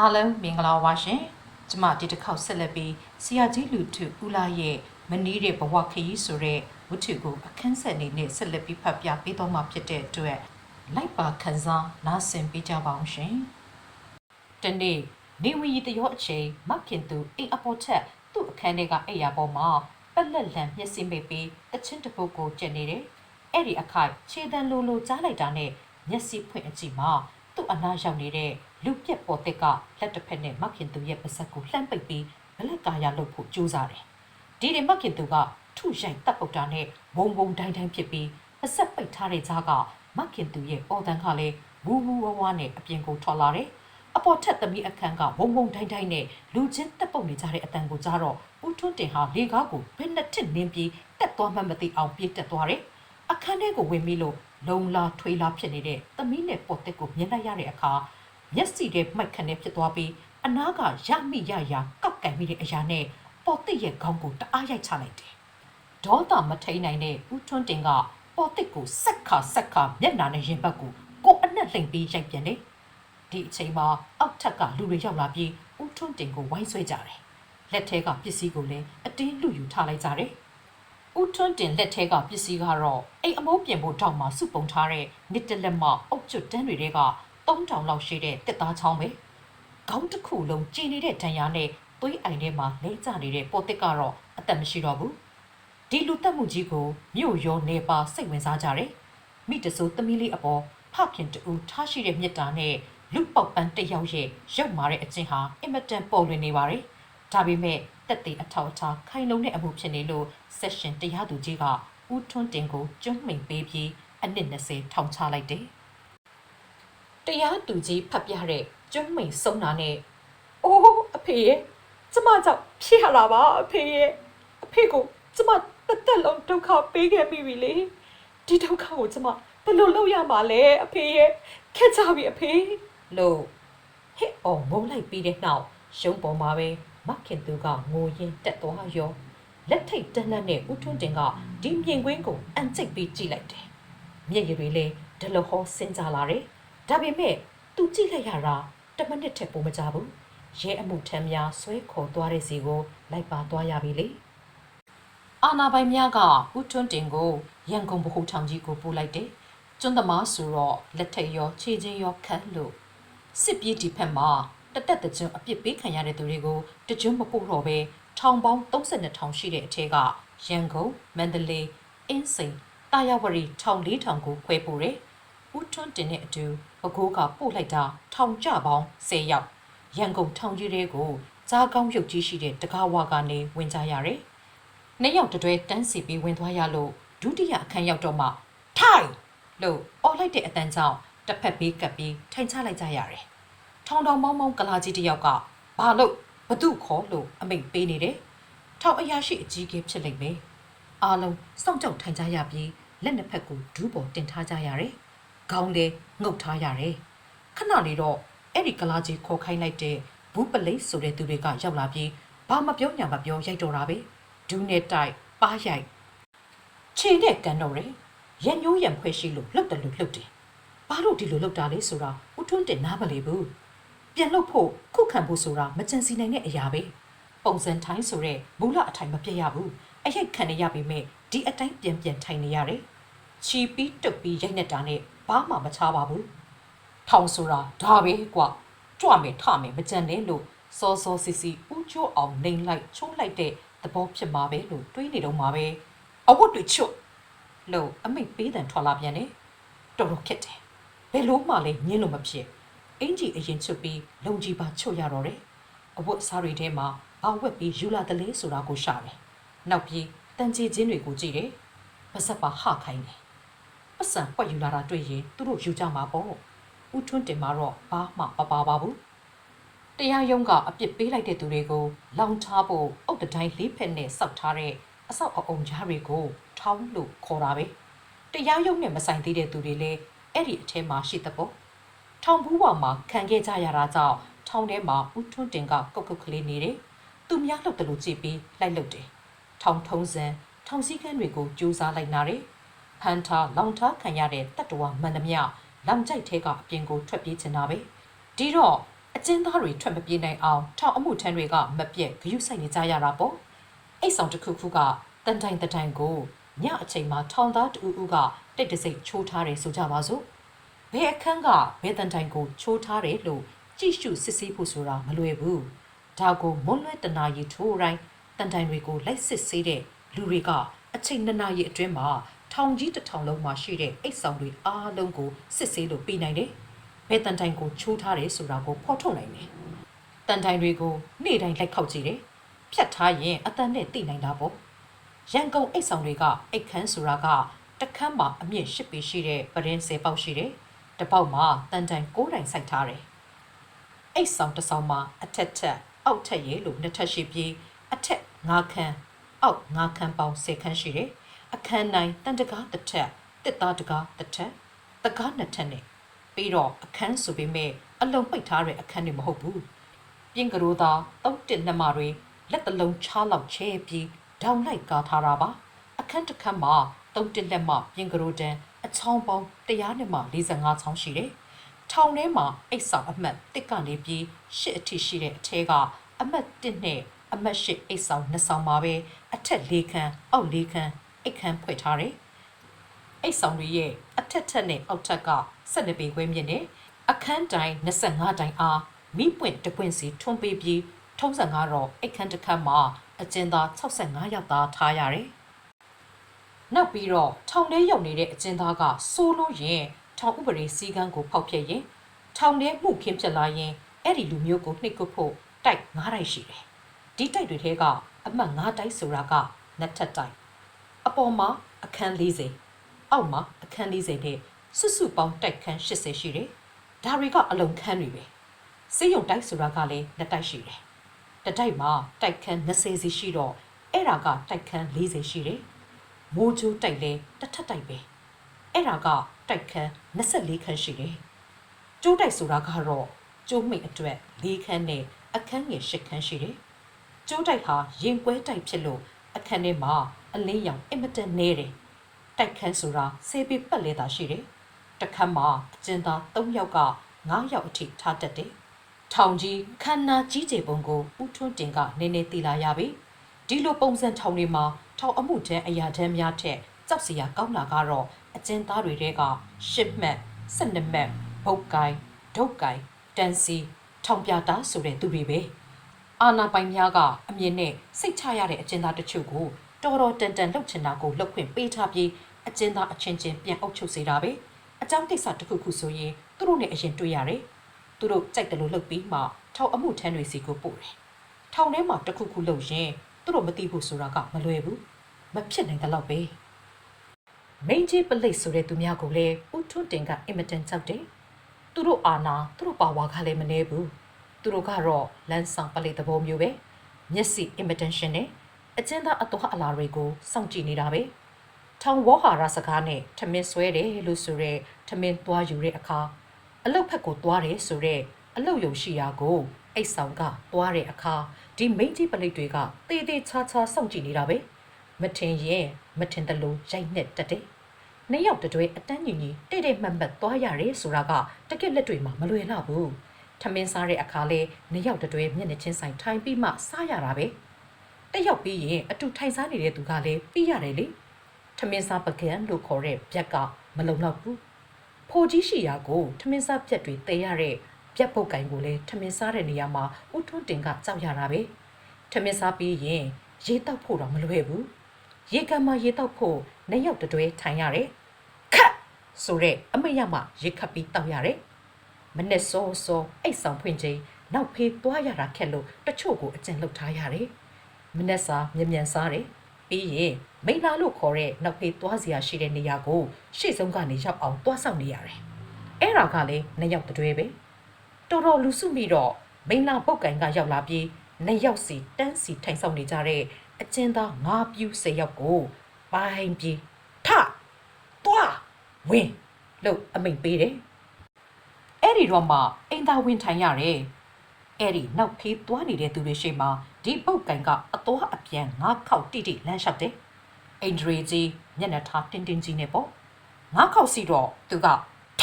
အားလုံးမင်္ဂလာပါရှင်ကျမဒီတစ်ခေါက်ဆက်လက်ပြီးဆရာကြီးလူထုဦးလာရဲ့မနီးတဲ့ဘဝခရီးဆိုတဲ့ဝတ္ထုကိုအခန်းဆက်အနေနဲ့ဆက်လက်ပြီးဖတ်ပြပေးတော့မှာဖြစ်တဲ့အတွက်လိုက်ပါခန်းစားနားဆင်ပေးကြပါအောင်ရှင်တနေ့နေဝင်ရီတရောအချိန်မခင်သူအိမ်အပေါ်ထက်သူ့အခန်းထဲကအိမ်ယာပေါ်မှာပက်လက်လန်မျက်စိမိတ်ပြီးတချင်းတစ်ပုတ်ကိုကျက်နေတယ်အဲ့ဒီအခိုက်ခြေတန်းလိုလိုကြားလိုက်တာနဲ့မျက်စိဖွင့်အကြည့်မှာသူ့အနားရောက်နေတဲ့ လူပြက်ပေါ်တက်ကလက်တစ်ဖက်နဲ့မခင်သူရဲ့ပါးစပ်ကိုလှမ်းပိတ်ပြီးဘလက်ကာရလုပ်ဖို့ကြိုးစားတယ်ဒီဒီမခင်သူကထုရိုက်တပ်ပုတ်တာနဲ့ဝုံဝုံတိုင်းတိုင်းဖြစ်ပြီးပါးစပ်ပိတ်ထားတဲ့ကြားကမခင်သူရဲ့အော်တန်ကလည်းဝူဝူဝဝနဲ့အပြင်ကိုထွက်လာတယ်အပေါ်ထက်သမီးအခန်းကဝုံဝုံတိုင်းတိုင်းနဲ့လူချင်းတက်ပုတ်နေကြတဲ့အတန်ကိုကြားတော့ဦးထွန်းတင်ဟာလေကားကိုဘယ်နှစ်ထစ်နင်းပြီးတက်သွားမှမသိအောင်ပြေးတက်သွားတယ်။အခန်းထဲကိုဝင်ပြီးလို့လုံလာထွေးလာဖြစ်နေတဲ့သမီးနဲ့ပေါ်တက်ကိုမြင်လိုက်ရတဲ့အခါ မျက်စိထဲမှိုက်ခနဲ့ဖြစ်သွားပြီးအနားကရမိရရာကောက်ကန်မိတဲ့အရာနဲ့ပေါ်တက်ရဲ့ခေါင်းကိုတအားရိုက်ချလိုက်တယ်။ဒေါသမထိန်နိုင်တဲ့ဦးထွန်းတင်ကပေါ်တက်ကိုဆက်ခါဆက်ခါမျက်နှာနဲ့ရင်ဘတ်ကိုကိုအနက်လှိမ့်ပြီးရိုက်ပြန်တယ်။ဒီအချိန်မှာအောက်ထက်ကလူတွေရောက်လာပြီးဦးထွန်းတင်ကိုဝိုင်းဆွဲကြတယ်။လက်ထဲကပစ္စည်းကိုလည်းအတင်းလူယူထားလိုက်ကြတယ်။ဦးထွန်းတင်လက်ထဲကပစ္စည်းကတော့အိမ်အမိုးပြင်ဖို့တောက်မှာစုပုံထားတဲ့နစ်တလက်မအုတ်ကျွတ်တန်းတွေက 3000လောက်ရှိတဲ့တစ်သားချောင်းပဲ။ခေါင်းတစ်ခုလုံးကျင်းနေတဲ့ဒဏ်ရာနဲ့သွေးအိုင်ထဲမှာလဲကျနေတဲ့ပေါ်တစ်ကတော့အသက်မရှိတော့ဘူး။ဒီလူတက်မှုကြီးကိုမြို့ရောနေပါစိတ်ဝင်စားကြတယ်။မိတဆိုးသမီးလေးအပေါ်ဖခင်တူထားရှိတဲ့မြတ်တာနဲ့လူပေါက်ပန်းတစ်ယောက်ရဲ့ရုပ်မာတဲ့အချင်းဟာအင်မတန်ပေါ်လွင်နေပါတယ်။ဒါပေမဲ့တက်သေးအထောက်အထားခိုင်လုံတဲ့အမှုဖြစ်နေလို့ဆက်ရှင်တရားသူကြီးကဦးထွန်းတင်ကိုကျွမ်းမိန်ပေးပြီးအနစ်20ထောင်ချလိုက်တယ်။ တရားသူကြီးဖတ်ပြတဲ့ကျွမ်းမိန်ဆုံးတာနဲ့အိုးအဖေရဲ့ကျမကြောင့်ဖြစ်ရတာပါအဖေရဲ့အဖေကိုကျမတစ်သက်လုံးဒုက္ခပေးခဲ့မိပြီလေဒီဒုက္ခကိုကျမဘယ်လိုလုပ်ရမှာလဲအဖေရဲ့ခက်ကြပြီအဖေလို့ဟစ်အောင်မုန်းလိုက်ပြီးတဲ့နောက်ရုံးပေါ်မှာပဲမခင်သူကငိုရင်တက်သွားရောလက်ထိတ်တန်းတန်းနဲ့ဦးထွန်းတင်ကဒီမြင်ကွင်းကိုအန်ကျိတ်ပြီးကြည့်လိုက်တယ်။မျက်ရည်တွေလည်းဒလဟောစင်ကြလာတယ်။ ဒါပေမဲ့သူကြည့်လိုက်ရတာတမနစ်ထက်ပိုမကြဘူး။ရဲအမှုထမ်းများဆွဲခေါ်သွားတဲ့စီကိုလိုက်ပါသွားရပြီလေ။အာနာပိုင်များကဦးထွန်းတင်ကိုရန်ကုန်ဗဟိုထောင်ကြီးကိုပို့လိုက်တယ်။ကျွန်းသမားဆိုတော့လက်ထိတ်ရောခြေချင်းရောခတ်လို့စစ်ပြေးဒီဖက်မှာတတက်တကြွအပြစ်ပေးခံရတဲ့သူတွေကိုတကြွမပို့တော့ပဲထောင်ပေါင်း32ထောင်ရှိတဲ့အထက်ကရန်ကုန်မန္တလေးအင်းစိန်တာယာဝရီထောင်၄ထောင်ကိုခွဲပို့တယ်။ ဦးထွန်းတင်တဲ့အတူပဲခူးကပို့လိုက်တာထောင်ကြပေါင်း10ယောက်ရန်ကုန်ထောင်ကြီးတွေကိုကြားကောင်းရုပ်ကြီးရှိတဲ့တကားဝါကနေဝင်ကြရတယ်။နှစ်ယောက်တတွဲတန်းစီပြီးဝင်သွားရလို့ဒုတိယအခန်းရောက်တော့မှထိုင်လို့អော်လိုက်တဲ့အတန်းကြောင့်တစ်ဖက်ဘေးကပ်ပြီးထိုင်ချလိုက်ကြရတယ်။ထောင်ထောင်မောင်းမောင်းကလာကြီးတစ်ယောက်ကဘာလို့ဘသူခေါ်လို့အမိတ်ပေးနေတယ်။ထောင်အရာရှိအကြီးအကဲဖြစ်လိမ့်မယ်။အားလုံးစောင့်ကြောက်ထိုင်ကြရပြီးလက်နှစ်ဖက်ကိုဒူးပေါ်တင်ထားကြရတယ်။ ခေါင်းလည်းငုတ်ထားရတယ်။ခဏလေးတော့အဲ့ဒီကလာကြီးခေါ်ခိုင်းလိုက်တဲ့ဘူးပလိတ်ဆိုတဲ့သူတွေကရောက်လာပြီးဘာမပြောညာမပြောရိုက်တော့တာပဲ။ဒူးနဲ့တိုက်ပါရိုက်ခြေနဲ့ကန်တော့တယ်။ရံညိုးရံဖွဲ့ရှိလို့လှုပ်တယ်လို့လှုပ်တယ်။ဘာလို့ဒီလိုလှုပ်တာလဲဆိုတာဦးထွန်းတင်နားမလဲဘူး။ပြန်လုပ်ဖို့ခုခံဖို့ဆိုတာမကြံစီနိုင်တဲ့အရာပဲပုံစံထိုင်းဆိုတဲ့မူလအထိုင်မပြတ်ရဘူးအရိုက်ခံနေရပေမဲ့ဒီအတိုင်းပြန်ပြန်ထိုင်နေရတယ်ချီပြီးတုတ်ပြီးရိုက်နေတာနဲ့ ဘာမှမချပါဘူးထောင်ဆိုတာဒါပဲကွာကြွမယ်ထမယ်မကြံနဲ့လို့စောစောစီစီဥချိုးအောင်နေလိုက်ချိုးလိုက်တဲ့သဘောဖြစ်မှာပဲလို့တွေးနေတော့မှာပဲအဝတ်တွေချွတ်လို့အမိတ်ပေးတန်ထွက်လာပြန်တယ်တော်တော်ခက်တယ်ဘယ်လို့မှလည်းညင်းလို့မဖြစ်အင်ကြီးအရင်ချွတ်ပြီးလုံကြီးပါချွတ်ရတော့တယ်။အဝတ်အစားတွေထဲမှာဘာဝက်ပြီးယူလာတလေးဆိုတာကိုရှာတယ်။နောက်ပြီးတန်ကြီးချင်းတွေကိုကြည့်တယ်။ပါစက်ပါဟခိုင်းတယ်။ ပတ်စံပွက်ယူလာတာတွေ့ရင်သူတို့ယူကြမှာပေါ့။ဦးထွန်းတင်မှာတော့ဘာမှမပါပါဘူး။တရားရုံးကအပြစ်ပေးလိုက်တဲ့သူတွေကိုလောင်ချဖို့အုတ်တတိုင်းလေးဖက်နဲ့စောက်ထားတဲ့အဆောက်အအုံကြားတွေကိုထောင်းလို့ခေါ်တာပဲ။တရားရုံးနဲ့မဆိုင်သေးတဲ့သူတွေလည်းအဲ့ဒီအထဲမှာရှိတဲ့ပေါ့။ထောင်ဘူးပေါ်မှာခံခဲ့ကြရတာကြောင့်ထောင်ထဲမှာဦးထွန်းတင်ကကုတ်ကုတ်ကလေးနေတယ်။သူများလှုပ်တယ်လို့ကြည့်ပြီးလိုက်လှုပ်တယ်။ထောင်ထုံးစံထောင်စည်းကမ်းတွေကိုကြိုးစားလိုက်နာတယ်။ ဟန်တာလောင်ထားခံရတဲ့တတ္တဝမှန်သမျှလောင်ကြိုက်ထဲကအပြင်ကိုထွက်ပြေးချင်တာပဲ။ဒီတော့အကျဉ်းသားတွေထွက်မပြေးနိုင်အောင်ထောင်အမှုထမ်းတွေကမပြတ်ဂရုစိုက်နေကြရတာပေါ့အိတ်ဆောင်တစ်ခုခုကတန်တိုင်တန်တိုင်ကိုညအချိန်မှာထောင်သားတူဦးကတိတ်တဆိတ်ချိုးထားတယ်ဆိုကြပါစို့ဘယ်အခန်းကဘယ်တန်တိုင်ကိုချိုးထားတယ်လို့ကြည့်ရှုစစ်ဆေးဖို့ဆိုတာမလွယ်ဘူးဒါကိုမွန်းလွဲတနာရီထိုးတိုင်းတန်တိုင်တွေကိုလိုက်စစ်ဆေးတဲ့လူတွေကအချိန်နှစ်နာရီအတွင်းမှာ ထောင်ကြီးတစ်ထောင်လုံးမှာရှိတဲ့အိတ်ဆောင်တွေအားလုံးကိုစစ်ဆေးလို့ပြီးနိုင်တယ်ဘယ်တန်တိုင်ကိုချိုးထားတယ်ဆိုတာကိုဖော်ထုတ်နိုင်တယ်တန်တိုင်တွေကိုနေ့တိုင်းလိုက်ခောက်ကြည့်တယ်။ဖြတ်ထားရင်အတန်နဲ့သိနိုင်တာပေါ့။ရန်ကုန်အိတ်ဆောင်တွေကအိတ်ခမ်းဆိုတာကတစ်ခမ်းမှာအမြင့်၈ပေရှိတဲ့ပရင်၁၀ပေါက်ရှိတယ်။တစ်ပေါက်မှာတန်တိုင်၉တိုင်စိုက်ထားတယ်။အိတ်ဆောင်တစ်ဆောင်မှာအထက်ထက်အောက်ထက်ရေလို့နှစ်ထပ်ရှိပြီးအထက်၅ခမ်းအောက်၅ခမ်းပေါင်း၁၀ခမ်းရှိတယ်။ အခန်းတိုင်းတန်တကားတစ်ထက်တစ်သားတကားတစ်ထက်တကားနှစ်ထက်နဲ့ပြီးတော့အခန်းဆိုပေမဲ့အလုံးပိတ်ထားတဲ့အခန်းတွေမဟုတ်ဘူး။ပြင်ကရိုးသားတုတ်တစ်နှစ်မတွေလက်တလုံးချားလောက်ချဲပြီးဒေါင်လိုက်ကာထားတာပါအခန်းတစ်ခန်းမှာတုတ်တစ်လက်မပြင်ကရိုးတန်းအချောင်းပေါင်း100နဲ့မှ45ချောင်းရှိတယ်ထောင်ထဲမှာအိတ်ဆောင်အမှတ်တစ်ကနေပြီးရှစ်အထိရှိတဲ့အထဲကအမှတ်1နဲ့အမှတ်8အိတ်ဆောင်နှစ်ဆောင်မှာပဲအထက်၄ခန်းအောက်၄ခန်း အိတ်ခန်းဖွဲ့ထားတယ်အိတ်ဆောင်တွေရဲ့အထက်ထက်နဲ့အောက်ထက်က12ပေခွဲမြင့်နဲ့အခန်းတိုင်း25တိုင်းအားမိပွင့်တပွင့်စီထွန်းပေးပြီးထုံးစံကတော့အိတ်ခန်းတစ်ခန်းမှာအကျဉ်းသား65ယောက်သားထားရတယ်။နောက်ပြီးတော့ထောင်ထဲရောက်နေတဲ့အကျဉ်းသားကစိုးလို့ရင်ထောင်ဥပဒေစည်းကမ်းကိုဖောက်ဖျက်ရင်ထောင်ထဲမှုခင်းဖြစ်လာရင်အဲ့ဒီလူမျိုးကိုနှိပ်ကွပ်ဖို့တိုက်9တိုက်ရှိတယ်။ဒီတိုက်တွေထဲကအမှတ်9တိုက်ဆိုတာကနှစ်ထပ်တိုက် အပေါ်မှာအခန်း40အောက်မှာအခန်း40နဲ့စွတ်စွပေါင်းတိုက်ခန်း80ရှိတယ်။ဒါတွေကအလုံခန်းတွေပဲ။စေးရုံတိုက်ဆိုတာကလည်းနှစ်တိုက်ရှိတယ်။တစ်တိုက်မှာတိုက်ခန်း20စီရှိတော့အဲ့ဒါကတိုက်ခန်း40ရှိတယ်။မိုးချိုးတိုက်လည်းတစ်ထပ်တိုက်ပဲ။အဲ့ဒါကတိုက်ခန်း24ခန်းရှိတယ်။ကျိုးတိုက်ဆိုတာကတော့ကျိုးမိတ်အတွက်၄ခန်းနဲ့အခန်းငယ်၈ခန်းရှိတယ်။ကျိုးတိုက်ဟာရင်ကွဲတိုက်ဖြစ်လို့အခန်းထဲမှာ အလင်းရောင်အင်မတန်နေတယ်။တိုက်ခန်းဆိုတာဆေးပေးပတ်လဲတာရှိတယ်။တစ်ခန်းမှာအကျဉ်းသား3ယောက်က9ယောက်အထိထားတတ်တယ်။ထောင်ကြီးခန္ဓာကြီးကျယ်ပုံကိုဦးထွန်းတင်ကနည်းနည်းသိလာရပြီ။ဒီလိုပုံစံထောင်တွေမှာထောင်အမှုတန်းအရာတန်းများထက်ကြောက်စရာကောင်းတာကတော့အကျဉ်းသားတွေတဲကရှစ်မှတ်၊၁၂မှတ်၊ဘုတ်ကိုင်း၊ဒုတ်ကိုင်း၊တန်စီထောင်ပြတာဆိုတဲ့သူတွေပဲ။ အာနာပိုင်များကအမြင်နဲ့စိတ်ချရတဲ့အကျဉ်းသားတချို့ကိုတော်တော်တန်တန်လှုပ်ချင်တာကိုလှုပ်ခွင့်ပေးထားပြီးအကျဉ်းသားအချင်းချင်းပြန်အုပ်ချုပ်စေတာပဲအကြောင်းကိစ္စတစ်ခုခုဆိုရင်သူတို့နဲ့အရင်တွေ့ရတယ်သူတို့ကြိုက်တယ်လို့လှုပ်ပြီးမှထောင်အမှုထမ်းတွေစီကိုပို့တယ်ထောင်ထဲမှာတစ်ခုခုလှုပ်ရင်သူတို့မသိဘူးဆိုတာကမလွယ်ဘူးမဖြစ်နိုင်တဲ့လောက်ပဲမိန်ကြီးပလိတ်ဆိုတဲ့သူများကိုလည်းဦးထွန်းတင်ကအင်မတန်ကြောက်တယ်သူတို့အာနာသူတို့ပါဝါကလည်းမနေဘူး သူတို့ကတော့လမ်းဆောင်ပလိတ်သဘောမျိုးပဲမျက်စိ imitation နဲ့အကျဉ်းသားအသွားအလာတွေကိုစောင့်ကြည့်နေတာပဲထောင်ဝေါ်ဟာရစကားနဲ့ထမင်းဆွဲတယ်လို့ဆိုရဲထမင်းသွားယူတဲ့အခါအလုတ်ဖက်ကိုသွားတယ်ဆိုရဲအလုတ်ယုံရှိရာကိုအိတ်ဆောင်ကသွားတဲ့အခါဒီမိန်းကြီးပလိတ်တွေကတေးသေးချာချာစောင့်ကြည့်နေတာပဲမထင်ရင်မထင်တယ်လို့ရိုက်နဲ့တက်တယ်နှစ်ယောက်တတွဲအတန်းညီညီတိတ်တိတ်မှတ်မှတ်သွားရတယ်ဆိုတာကတကက်လက်တွေမှာမလွယ်တော့ဘူး ထမင်းစားတဲ့အခါလဲနှစ်ယောက်တတွဲမျက်နှာချင်းဆိုင်ထိုင်ပြီးမှစားရတာပဲတစ်ယောက်ပြီးရင်အတူထိုင်စားနေတဲ့သူကလည်းပြီးရတယ်လေထမင်းစားပကံလို့ခေါ်တဲ့ဗျက်ကမလုံလောက်ဘူးဖိုကြီးရှိရာကိုထမင်းစားပြက်တွေတဲရတဲ့ပြက်ပုတ်ကင်ကိုလည်းထမင်းစားတဲ့နေရာမှာဦးထွန်းတင်ကကြောက်ရတာပဲထမင်းစားပြီးရင်ရေတောက်ဖို့တော့မလွယ်ဘူးရေကန်မှာရေတောက်ဖို့နှစ်ယောက်တတွဲထိုင်ရတယ်ခတ်ဆိုတဲ့အမိတ်ရမှရေခတ်ပြီးတောက်ရတယ် မနဲ့စောစောအိတ်ဆောင်ဖွင့်ချိန်နောက်ဖေးသွားရတာခက်လို့တချို့ကိုအကျဉ်လုပ်ထားရတယ်။မနဲ့စာမြ мян စားတယ်။ပြီးရင်မိန်လာလို့ခေါ်တဲ့နောက်ဖေးသွားစရာရှိတဲ့နေရာကိုရှေ့ဆုံးကနေရောက်အောင်သွားဆောင်နေရတယ်။အဲ့ဒါကလည်းနှစ်ယောက်တတွဲပဲ။တော်တော်လူစုမိတော့မိန်လာပုတ်ကန်ကရောက်လာပြီးနှစ်ယောက်စီတန်းစီထိုင်ဆောင်နေကြတဲ့အကျဉ်သားငါးပြူး၁၀ယောက်ကိုပိုင်းပြီးထသွားဝင်လို့အမိန်ပေးတယ် အဲ့ဒီတော့မှအိမ်သာဝင်ထိုင်ရတယ်အဲ့ဒီနောက်ဖေးသွားနေတဲ့သူတွေရှိမှဒီပုတ်ကန်ကအသွားအပြန်ငါးခေါက်တိတိလမ်းလျှောက်တယ်အိန္ဒြေကြီးမျက်နှာထားတင်းတင်းကြီးနဲ့ပေါ့ငါးခေါက်စီတော့သူကထ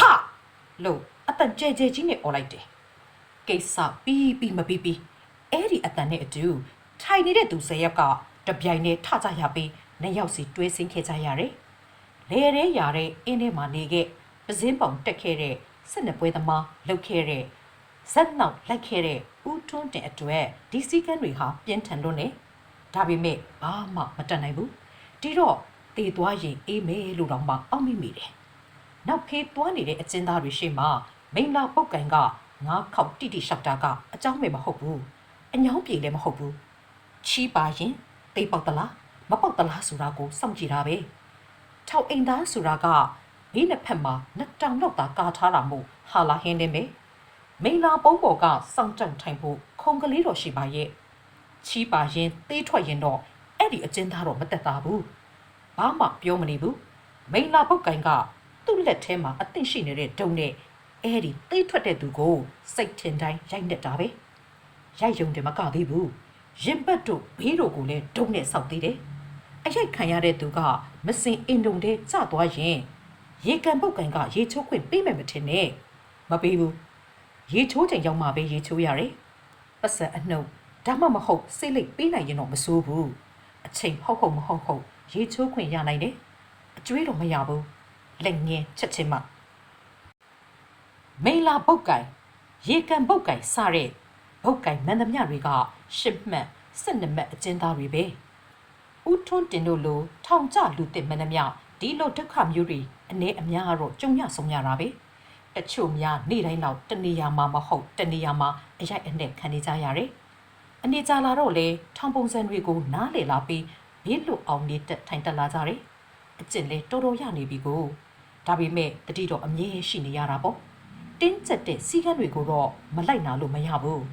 လို့အတန်ကြဲကြဲကြီးနဲ့អော်လိုက်တယ်ကိစ္စပြီးပြီးမပြီးပြီးအဲ့ဒီအတန်နဲ့အတူထိုင်နေတဲ့သူ၁၀ယောက်ကတပြိုင်တည်းထကြရပြီးနှစ်ယောက်စီတွဲဆင်းခဲ့ကြရတယ်။လေရဲရတဲ့အင်းထဲမှာနေခဲ့ပစင်းပေါင်တက်ခဲ့တဲ့ စစ်နှစ်ပွဲသမားလှုပ်ခဲ့တဲ့ဇက်နောက်လိုက်ခဲ့တဲ့ဦးထွန်းတင်အတွက်ဒီစည်းကမ်းတွေဟာပြင်းထန်လွန်းနေဒါပေမဲ့ဘာမှမတတ်နိုင်ဘူးဒီတော့တေသွားရင်အေးမယ်လို့တော့မှအောက်မိမိတယ်နောက်ဖေးသွားနေတဲ့အကျဉ်းသားတွေရှေ့မှာမိန်လာပုတ်ကန်ကငါးခေါက်တိတိလျှောက်တာကအเจ้าမေမဟုတ်ဘူးအညောင်းပြေလည်းမဟုတ်ဘူးချီးပါရင်တေပေါက်တလားမပေါက်တလားဆိုတာကိုစောင့်ကြည့်တာပဲထောက်အိမ်သားဆိုတာက ဘေးနှစ်ဖက်မှာနှစ်တောင်လောက်သာကာထားတာမို့ဟာလာဟင်းနေမယ်မိန်လာပုံးပေါ်ကစောင့်ကြောင်ထိုင်ဖို့ခုံကလေးတော်ရှိပါရဲ့ချီးပါရင်သေးထွက်ရင်တော့အဲ့ဒီအကျဉ်းသားတော့မတက်တာဘူးဘာမှပြောမနေဘူးမိန်လာပုတ်ကန်ကသူ့လက်ထဲမှာအသင့်ရှိနေတဲ့ဒုံနဲ့အဲ့ဒီသေးထွက်တဲ့သူကိုစိတ်ထင်တိုင်းရိုက်နေတာပဲရိုက်ယုံတယ်မကသေးဘူးရင်ဘတ်တို့ဘေးတို့ကိုလည်းဒုံနဲ့ဆောက်သေးတယ်အရိုက်ခံရတဲ့သူကမစင်အင်တုံတဲ့ကျသွားရင် ရေကန်ပုတ်ကန်ကရေချိုးခွင့်ပေးမယ်မထင်နဲ့မပေးဘူးရေချိုးချိန်ရောက်မှပဲရေချိုးရတယ်ပတ်စံအနှုတ်ဒါမှမဟုတ်စိတ်လိတ်ပေးနိုင်ရင်တော့မစိုးဘူးအချိန်ဟုတ်ဟုတ်မဟုတ်ဟုတ်ရေချိုးခွင့်ရနိုင်တယ်အကျွေးတော့မရဘူးလက်ငင်းချက်ချင်းမှမိန်လာပုတ်ကန်ရေကန်ပုတ်ကန်စတဲ့ပုတ်ကန်မန္တမြတွေကရှစ်မှတ်စစ်နှစ်မှတ်အကျဉ်းသားတွေပဲဦးထွန်းတင်တို့လိုထောင်ကျလူတစ်မန္တမြဒီလိုဒုက္ခမျိုးတွေ အ ਨੇ အများတော့ကြုံရဆုံးရတာပဲတချို့များနေ့တိုင်းတော့တနေရာမှာမဟုတ်တနေရာမှာအရိုက်အနှက်ခံနေကြရတယ်အနေကြလာတော့လေထောင်ပုံစံတွေကိုနားလေလာပြီးဘေးလွတ်အောင်နေတက်ထိုင်တက်လာကြတယ်အကျင့်လေတော်တော်ရနေပြီကိုဒါပေမဲ့တတိတော့အမြဲရှိနေရတာပေါ့တင်းကျပ်တဲ့စီကံတွေကိုတော့မလိုက်နာလို့မရဘူး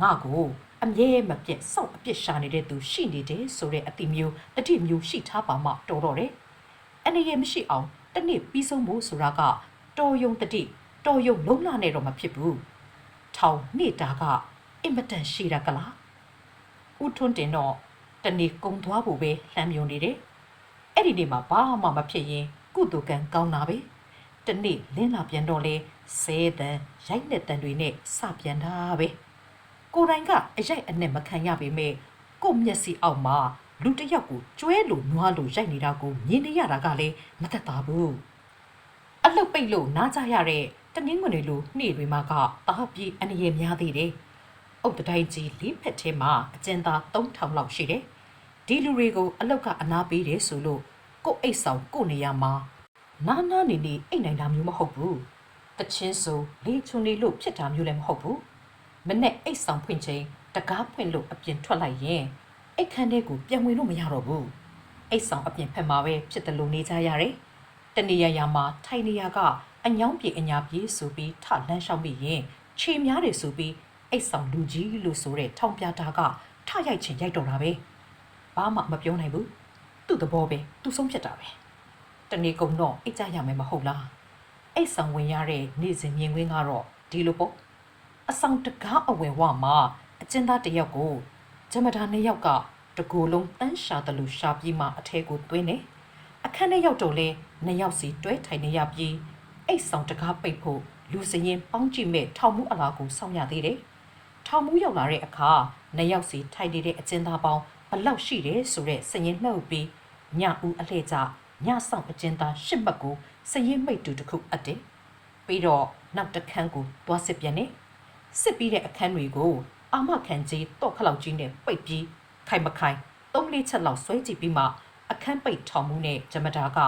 ငါကိုအမြဲမပြတ်စောင့်အပြစ်ရှာနေတဲ့သူရှိနေတယ်ဆိုတဲ့အတိမျိုးတတိမျိုးရှိထားပါမှတော်တော့တယ်အနေရမရှိအောင် တနေ့ပြီးဆုံးဖို့ဆိုတာကတော်ယုံတတိတော်ယုံလုံးလာနဲ့တော့မဖြစ်ဘူးထောင်နေတာကအင်မတန်ရှိတာကလားဦးထွန်းတင်တော့တနေ့ကုံသွားဖို့ပဲလှမ်းမြုံနေတယ်အဲ့ဒီနေ့မှာဘာမှမဖြစ်ရင်ကုတုကံကောင်းတာပဲတနေ့လင်းလာပြန်တော့လေဆဲတန်ရိုက်တဲ့တန်တွေနဲ့စပြန်တာပဲကိုယ်တိုင်ကအရိုက်အနဲ့မခံရပေမဲ့ကို့မျက်စိအောက်မှာ လူတစ်ယောက်ကိုကျွဲလိုနွားလိုရိုက်နေတာကိုမြင်နေရတာကလည်းမသက်သာဘူးအလုတ်ပိတ်လို့နားကြရတဲ့တနင်္ဂနွေလိုနေ့တွေမှာကတားပြေအနေရများသေးတယ်အုတ်တတိုင်းကြီးလေးဖက်ထဲမှာအကျဉ်းသား3000လောက်ရှိတယ်ဒီလူတွေကိုအလုတ်ကအနာပေးတယ်ဆိုလို့ကို့အိတ်ဆောင်ကို့နေရမှာနားနားနေနေအိတ်နိုင်တာမျိုးမဟုတ်ဘူးတချင်းဆိုလေးချွန်လေးလို့ဖြစ်တာမျိုးလည်းမဟုတ်ဘူးမနဲ့အိတ်ဆောင်ဖွင့်ချိန်တကားဖွင့်လို့အပြင်ထွက်လိုက်ရင် အိတ်ခမ်းတဲ့ကိုပြန်ဝင်လို့မရတော့ဘူးအိတ်ဆောင်အပြင်ဖက်မှာပဲဖြစ်တယ်လို့နေကြရတယ်တနေရရမှာထိုင်နေရကအညောင်းပြေအညာပြေဆိုပြီးထလန်းလျှောက်မိရင်ခြေများတယ်ဆိုပြီးအိတ်ဆောင်လူကြီးလို့ဆိုတဲ့ထောင်ပြတာကထရိုက်ချင်ရိုက်တော့တာပဲဘာမှမပြောနိုင်ဘူးသူ့သဘောပဲသူဆုံးဖြတ်တာပဲတနေ့ကုန်တော့အိတ်ကြရမယ်မဟုတ်လားအိတ်ဆောင်ဝင်ရတဲ့နေ့စဉ်မြင်ကွင်းကတော့ဒီလိုပေါ့အဆောင်တကားအဝင်ဝမှာအကျဉ်းသားတစ်ယောက်ကို ဂျမဒါနှစ်ယောက်ကတကူလုံးတန်းရှာတယ်လို့ရှာပြီးမှအထဲကိုသွင်းတယ်အခန်းထဲရောက်တော့လေနှစ်ယောက်စီတွဲထိုင်နေရပြီးအိတ်ဆောင်တကားပိတ်ဖို့လူစရင်ပေါင်းကြည့်မဲ့ထောင်မှုအလားကိုစောင့်ရသေးတယ်ထောင်မှုရောက်လာတဲ့အခါနှစ်ယောက်စီထိုင်နေတဲ့အကျဉ်းသားပေါင်းဘလောက်ရှိတယ်ဆိုတဲ့စရင်နှုတ်ပြီးညဦးအလှည့်ကြညဆောင်အကျဉ်းသားရှစ်မှတ်ကိုစရင်မိတ်တူတစ်ခုအပ်တယ်ပြီးတော့နောက်တစ်ခန်းကိုတွားစစ်ပြန်နေစစ်ပြီးတဲ့အခန်းတွေကို အာမခံကြီးတော့ခလောက်ကြီးနဲ့ပိတ်ပြီးခိုင်မခိုင်သုံးလေးချက်လောက်ဆွဲကြည့်ပြီးမှအခန်းပိတ်ထောင်မှုနဲ့ဂျမတာက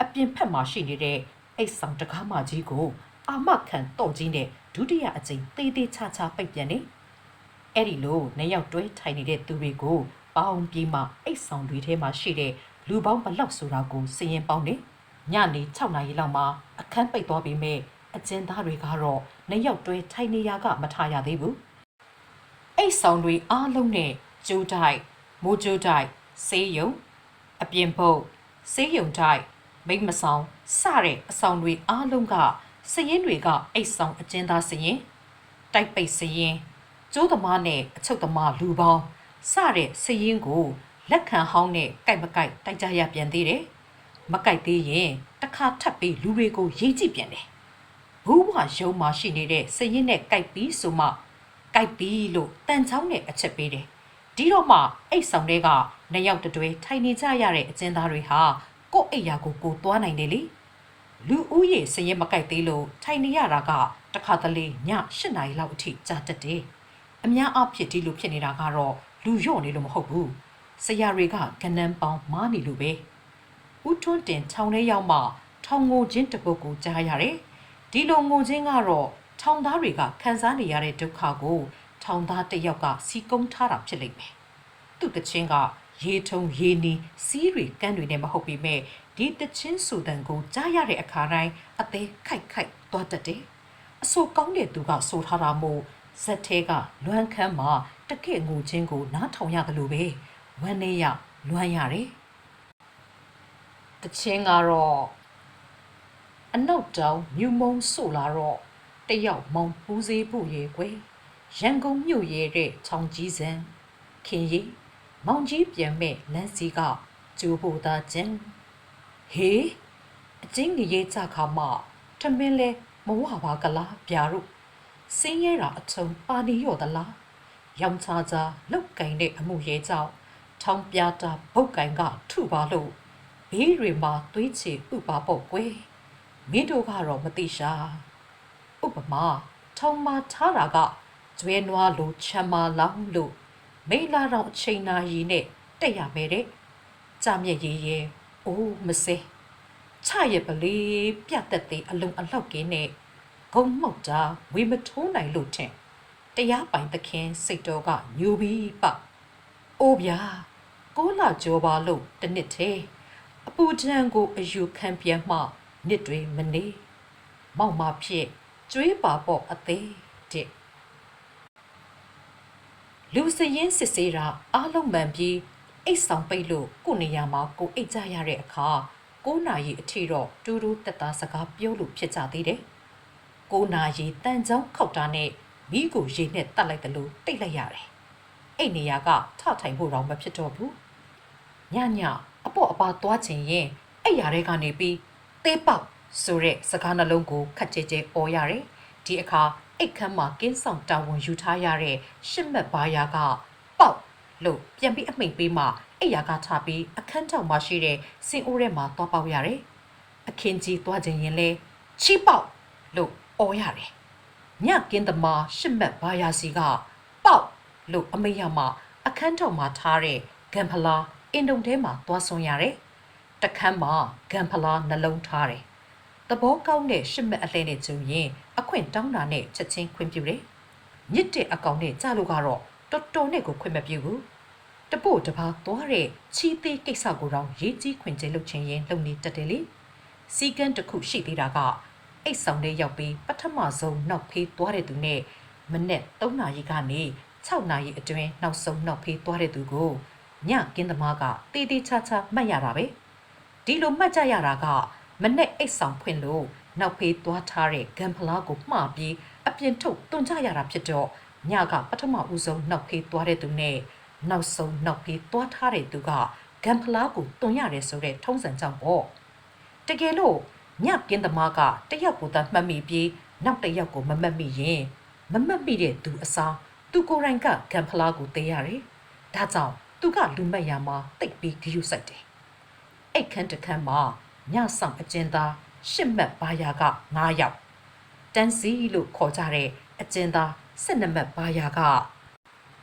အပြင်ဖက်မှာရှိနေတဲ့အိတ်ဆောင်တကားမကြီးကို အာမခံတော့ကြီးနဲ့ဒုတိယအကြိမ်တေးသေးချာချာပိတ်ပြန်နေအဲ့ဒီလိုနှစ်ယောက်တွဲထိုင်နေတဲ့သူတွေကိုပေါင်းပြီးမှအိတ်ဆောင်တွေထဲမှာရှိတဲ့လူပေါင်းဘလောက်ဆိုတာကိုစည်ရင်ပေါင်းနေညနေ6နာရီလောက်မှာအခန်းပိတ်သွားပြီးမဲ့အကျဉ်းသားတွေကတော့နှစ်ယောက်တွဲထိုင်နေရကမထားရသေးဘူး အိတ်ဆောင်တွေအားလုံးနဲ့ကျိုးတိုက်မိုးကျိုးတိုက်ဆေးရုံအပြင်ဘုတ်ဆေးရုံတိုက်မိတ်မဆောင်စတဲ့အဆောင်တွေအားလုံးကစရင်တွေကအိတ်ဆောင်အကျဉ်းသားစရင်တိုက်ပိတ်စရင်ကျိုးသမားနဲ့အချုပ်သမားလူပေါင်းစတဲ့စရင်ကိုလက်ခံဟောင်းနဲ့ကြိုက်မကြိုက်တိုက်ကြရပြန်သေးတယ်မကြိုက်သေးရင်တစ်ခါထပ်ပြီးလူတွေကိုရေးကြည့်ပြန်တယ်ဘဘူးဘွားရုံမှာရှိနေတဲ့စရင်နဲ့ကြိုက်ပြီးဆိုမှ ကြိုက်ပြီးလို့တန်ချောင်းနဲ့အချက်ပေးတယ်ဒီတော့မှအိတ်ဆောင်တွေကနှစ်ယောက်တတွဲထိုင်နေကြရတဲ့အကျဉ်းသားတွေဟာကိုယ့်အိယာကိုကိုသွားနိုင်တယ်လေလူဦးရေစရင်မကြိုက်သေးလို့ထိုင်နေရတာကတခါတလေည၈နာရီလောက်အထိကြာတတ်တယ်အများအားဖြင့်ဒီလိုဖြစ်နေတာကတော့လူညော့နေလို့မဟုတ်ဘူးဆရာတွေကကနန်းပေါင်းမားနေလို့ပဲဦးထွန်းတင်ခြောင်ထဲရောက်မှထောင်ငိုချင်းတစ်ပုတ်ကိုကြားရတယ်။ဒီလိုငိုချင်းကတော့ ထောင်သားတွေကခံစားနေရတဲ့ဒုက္ခကိုထောင်သားတစ်ယောက်ကစီကုံးထားတာဖြစ်လိမ့်မယ်။သူ့တချင်းကရေထုံရေနီစီးတွေကန်းတွေနဲ့မဟုတ်ပေမဲ့ဒီတချင်းဆူတန်ကိုကြားရတဲ့အခါတိုင်းအသေးခိုက်ခိုက်သွားတတ်တယ်။အဆိုကောင်းတဲ့သူကဆိုထားတာမို့ဇက်သေးကလွမ်းခမ်းမှာတကယ့်ငိုချင်းကိုနားထောင်ရတယ်လို့ပဲဝမ်းနေရလွမ်းရတယ်တချင်းကတော့အနောက်တောင်မြူမုံဆိုလာတော့ တယောက်မောင်ပူးစေးဖို့ရေကွယ်ရန်ကုန်မြို့ရဲတဲ့ချောင်ကြီးစံခင်ရီမောင်ကြီးပြန်မဲ့လမ်းစီကကျိုးဖို့သားချင်းဟေးအချင်းကြီးရေးချခါမှထမင်းလဲမဝပါကလားဗျာတို့စင်းရဲတာအချုံပါနေရော့သလားရောင်ချာချာလောက်ကင်တဲ့အမှုရဲကြောင့်ထောင်ပြတာဘုတ်ကင်ကထုပါလို့ဘေးတွေမှာသွေးချေဥပါပေါ့ကွယ်မင်းတို့ကတော့မသိရှာ ဥပမာထောင်မာထားတာကကျွဲနွားလိုချမ်းမာလောင်းလို့မိလာတော့အချိန်နာရီနဲ့တက်ရမယ်တဲ့ကြမြက်ရေးရဲအိုးမစဲချရပလေးပြတ်သက်သေးအလုံးအလောက်ကင်းနဲ့ဂုံမောက်တာဝေမထိုးနိုင်လို့ထင်တရားပိုင်သခင်စိတ်တော်ကညူပြီးပအိုးဗျာကိုလာကြောပါလို့တစ်နှစ်သေးအပူဒဏ်ကိုအယူခံပြန်မှနှစ်တွေမနေမောက်မဖြစ် ကျွေးပါပေါ့အသေးတဲ့လူစရင်စစ်စေးတာအားလုံးမှန်ပြီးအိတ်ဆောင်ပိတ်လို့ကိုနေရာမှာကိုအိတ်ကြရတဲ့အခါ9နာရီအထိတော့တူတူတက်တာစကားပြောလို့ဖြစ်ကြသေးတယ်9နာရီတန်ချောင်းခောက်တာနဲ့မိကိုရေနဲ့တတ်လိုက်တယ်လို့တိတ်လိုက်ရတယ်အဲ့နေရာကထထိုင်ဖို့တော့မဖြစ်တော့ဘူးညညအပေါ့အပါသွားချင်ရင်အဲ့ຢာတွေကနေပြီးသေးပေါက် ဆိုတဲ့စကားနှလုံးကိုခက်ကြဲကြဲអော်ရတယ်ဒီအခါအိတ်ခမ်းမှာကင်းဆောင်တာဝန်ယူထားရတဲ့ရှစ်မက်ဘာယာကပေါက်လို့ပြန်ပြီးအမိန်ပေးမှအဲ့ຢာကချပြီးအခန်းထောင်မှာရှိတဲ့စင်အိုးထဲမှာသွားပေါက်ရတယ်အခင်းကြီးသွားခြင်းရင်လဲချီပေါက်လို့អော်ရတယ်ညကင်းသမားရှစ်မက်ဘာယာစီကပေါက်လို့အမိတ်ရမှအခန်းထောင်မှာထားတဲ့ဂံဖလား အင်တုံထဲမှာသွားဆွန်ရတယ်။တခမ်းမှာဂံဖလားနှလုံးထားတယ်။ သဘောကောင်းတဲ့ရှစ်မက်အလဲနဲ့ကျုံရင်အခွင့်တောင်းတာနဲ့ချက်ချင်းခွင့်ပြုတယ်။မြစ်တဲ့အကောင်နဲ့ကြားလို့ကတော့တော်တော်နဲ့ကိုခွင့်မပြုဘူး။တပို့တပားသွားတဲ့ချီသေးကိစ္စကိုတော့ရေးကြီးခွင့်ကျဲလုပ်ချင်ရင်လုပ်နေတတ်တယ်လေ။စီကန်းတစ်ခုရှိသေးတာကအိတ်ဆောင်လေးရောက်ပြီးပထမဆုံးနောက်ဖေးသွားတဲ့သူနဲ့မနေ့3နာရီကနေ6နာရီအတွင်းနောက်ဆုံးနောက်ဖေးသွားတဲ့သူကိုညကင်းသမားကတေးသေးချာချာမှတ်ရတာပဲဒီလိုမှတ်ကြရတာက မနဲ့အိတ်ဆောင်ဖွင့်လို့နောက်ဖေးသွားထားတဲ့ဂံဖလားကိုမှားပြီးအပြင်ထုတ်တွန်ကြရတာဖြစ်တော့ညကပထမဦးဆုံးနောက်ဖေးသွားတဲ့သူနဲ့နောက်ဆုံးနောက်ဖေးသွားထားတဲ့သူကဂံဖလားကိုတွန်ရတယ်ဆိုတဲ့ထုံးစံကြောင့်ပေါ့တကယ်လို့ညကင်းသမားကတယောက်ကိုသာမှတ်မိပြီးနောက်တစ်ယောက်ကိုမမှတ်မိရင်မမှတ်မိတဲ့သူအစားသူကိုယ်တိုင်ကဂံဖလားကိုသေးရတယ်ဒါကြောင့်သူကလူမက်ရမှာတိတ်ပြီးဂရုစိုက်တယ်။အိတ်ခမ်းတစ်ခမ်းမှာ ညဆောင်အကျဉ်းသားရှစ်မက်ဘာယာက9ယောက်တန်းစီလို့ခေါ်ကြတဲ့အကျဉ်းသား12မက်ဘာယာက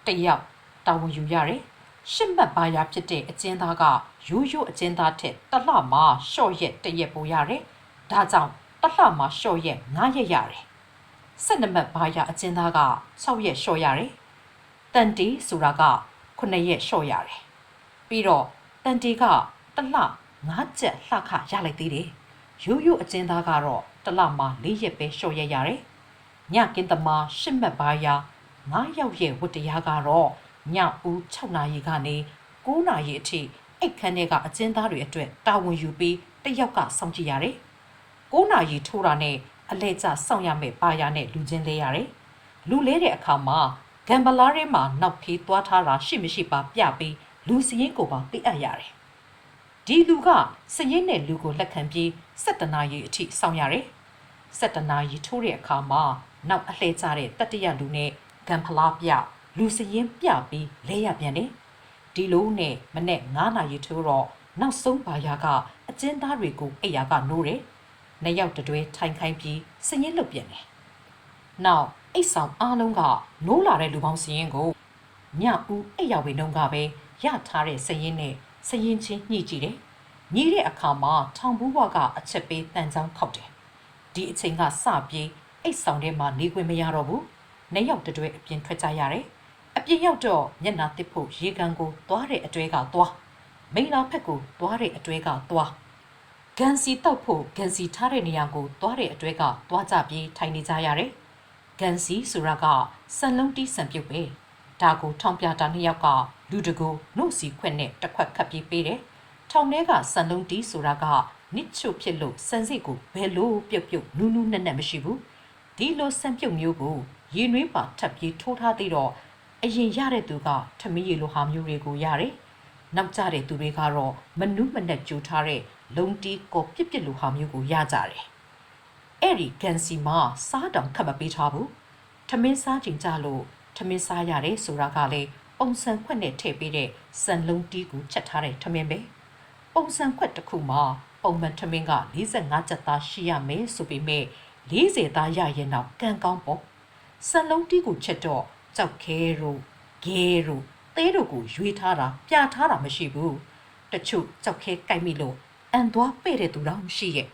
1ယောက်တာဝန်ယူရတယ်။ရှစ်မက်ဘာယာဖြစ်တဲ့အကျဉ်းသားကရိုးရိုးအကျဉ်းသားထက်တစ်လမှာရှော့ရက်တစ်ရက်ပိုရတယ်။ဒါကြောင့်တစ်လမှာရှော့ရက်9ရက်ရတယ်။12မက်ဘာယာအကျဉ်းသားက6ရက်ရှော့ရတယ်။တန်တီဆိုတာကခုနှစ်ရက်လျှော့ရတယ်။ပြီးတော့တန်တီကတစ်လ ၅ချက်လှခရလိုက်သေးတယ်။ရိုးရိုးအကျဉ်းသားကတော့တစ်လမှာ၄ရက်ပဲလျှော့ရရတယ်။ညကင်းသမားရှစ်မှတ်ပါးရာ၅ရောက်ရဲ့ဝတ္တရားကတော့ညဦး6နာရီကနေ9နာရီအထိအိတ်ခမ်းထဲကအကျဉ်းသားတွေအတွက်တာဝန်ယူပြီးတစ်ယောက်ကစောင့်ကြည့်ရတယ်။9နာရီထိုးတာနဲ့အလဲကျစောင့်ရမယ့်ပါရနဲ့လူချင်းလဲရတယ်။လူလဲတဲ့အခါမှာဂမ်ဘလာရဲမှာနောက်ဖေးသွားထားတာရှိမရှိပါပြပြီးလူစရင်ကိုပါသိအပ်ရတယ်။ ဒီလူကစရင်နဲ့လူကိုလက်ခံပြီး7တနာရီအထိစောင့်ရတယ်။7နာရီထိုးတဲ့အခါမှာနောက်အလှဲကျတဲ့တတိယလူနဲ့ဂံဖလားပြလူစရင်ပြပြီးလဲရပြန်တယ်ဒီလိုနဲ့မနေ့9နာရီထိုးတော့နောက်ဆုံးပါရကအကျဉ်းသားတွေကိုအိယာကနိုးတယ်နှစ်ယောက်တတွဲထိုင်ခိုင်းပြီးစရင်လုတ်ပြန်တယ်နောက်အိတ်ဆောင်အားလုံးကနိုးလာတဲ့လူပေါင်းစရင်ကိုညဦးအိယာဝေနှုံးကပဲရထားတဲ့စရင်နဲ့ စရင်ချင်းညှိကြည့်တယ်ညှိတဲ့အခါမှာထောင်ဘူးဘွားကအချက်ပေးတန်ချောင်းခောက်တယ်ဒီအချိန်ကစပြီးအိတ်ဆောင်ထဲမှာနေခွင့်မရတော့ဘူး။နှစ်ယောက်တတွဲအပြင်ထွက်ကြရတယ်။အပြင်ရောက်တော့မျက်နှာတစ်ဖို့ရေကန်ကိုသွားတဲ့အတွဲကသွား။မိန်လာဖက်ကိုသွားတဲ့အတွဲကသွား။ကန်စီတောက်ဖို့ကန်စီထားတဲ့နေရာကိုသွားတဲ့အတွဲကသွားကြပြီးထိုင်နေကြရတယ်။ကန်စီဆိုတာကစံလုံးတီးစံပြုတ်ပဲ။ ဒါကိုထောင်ပြတာနှစ်ယောက်ကလူတကူနှုတ်စီခွက်နဲ့တစ်ခွက်ခတ်ပြီးပေးတယ်။ထောင်ထဲကစံလုံးတီးဆိုတာကနစ်ချုပ်ဖြစ်လို့စံစိတ်ကိုဘယ်လိုပြုတ်ပြုတ်နူးနူးနဲ့နဲ့မရှိဘူးဒီလိုစံပြုတ်မျိုးကိုရေနွေးပါထပ်ပြီးထိုးထားသေးတော့အရင်ရတဲ့သူကထမင်းရည်လိုဟာမျိုးတွေကိုရတယ်နောက်ကြတဲ့သူတွေကတော့မနူးမနဲ့ကြိုထားတဲ့လုံတီးကောပြစ်ပြစ်လိုဟာမျိုးကိုရကြတယ်အဲ့ဒီကန်စီမှာစားတောင်ခတ်မပေးထားဘူးထမင်းစားချိန်ကြလို့ ထမင်းစားရတယ်ဆိုတာကလေပုံစံခွက်နဲ့ထည့်ပေးတဲ့စံလုံးတီးကိုချက်ထားတဲ့ထမင်းပဲပုံစံခွက်တစ်ခုမှာပုံမှန်ထမင်းက45ကျပ်သားရှိရမယ်ဆိုပေမဲ့40သားရရင်တော့ကံကောင်းပေါ့စံလုံးတီးကိုချက်တော့ကြောက်ခဲတို့ဂဲတို့သေးတို့ကိုရွေးထားတာပြထားတာမရှိဘူးတချို့ကြောက်ခဲကြိုက်မိလို့အန်သွားပဲ့တဲ့သူတော့မရှိရဲ့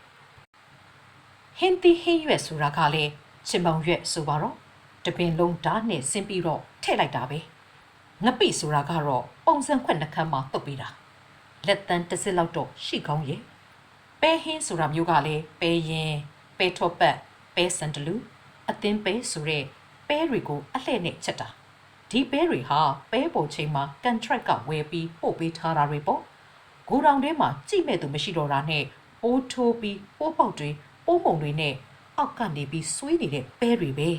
ဟင်းတီဟင်းရွက်ဆိုတာကလည်းချင်ပောင်ရွက်ဆိုပါတော့ တပင်လုံးဓာတ်နဲ့ဆင်းပြီးတော့ထည့်လိုက်တာပဲငပိဆိုတာကတော့ပုံစံခွက်နှခမ်းမှာတုတ်ပေးတာလက်တန်းတစ်စစ်လောက်တော့ရှိကောင်းရဲ့ပဲဟင်းဆိုတာမျိုးကလည်းပဲရင်ပဲထော့ပတ်ပဲစန်တလူအသင်းပဲဆိုတဲ့ပဲတွေကိုအလှဲ့နဲ့ချက်တာဒီပဲတွေဟာပဲပေါ်ချိန်မှာ contract ကဝယ်ပြီးပို့ပေးထားတာတွေပေါ့ဂိုဒေါင်ထဲမှာကြည့်မဲ့သူမရှိတော့တာနဲ့ပိုးထိုးပြီးပိုးပေါက်တွေပိုးပုံတွေနဲ့အောက်ကနေပြီးဆွေးနေတဲ့ပဲတွေပဲ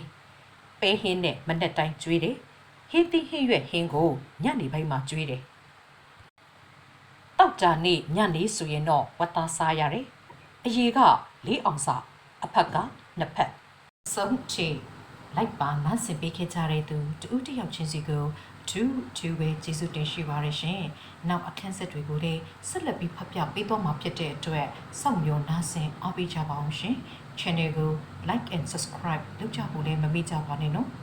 ပဲဟင်းနဲ့မနဲ့တိုင်းကျွေးတယ်ဟင်းသီးဟင်းရွက်ဟင်းကိုညနေပိုင်းမှာကျွေးတယ်တောက်ကြနေ့ညနေဆိုရင်တော့ဝတ်သားစားရတယ်။အရေးကလေးအောင်စားအဖက်ကနှစ်ဖက်စုံချေလိုက်ပါနားဆင်ပေးခဲ့ကြတဲ့သူတူဦးတစ်ယောက်ချင်းစီကိုဒူးဒူးပဲကျေးဇူးတင်ရှိပါရရှင်။နောက်အခန်းဆက်တွေကိုလည်းဆက်လက်ပြီးဖတ်ပြပေးသွားမှာဖြစ်တဲ့အတွက်စောင့်မျှော်နားဆင်အားပေးကြပါအောင်ရှင်။ Channel ကို like and subscribe လုပ်ကြဖို့လည်းမမေ့ကြပါနဲ့နော်။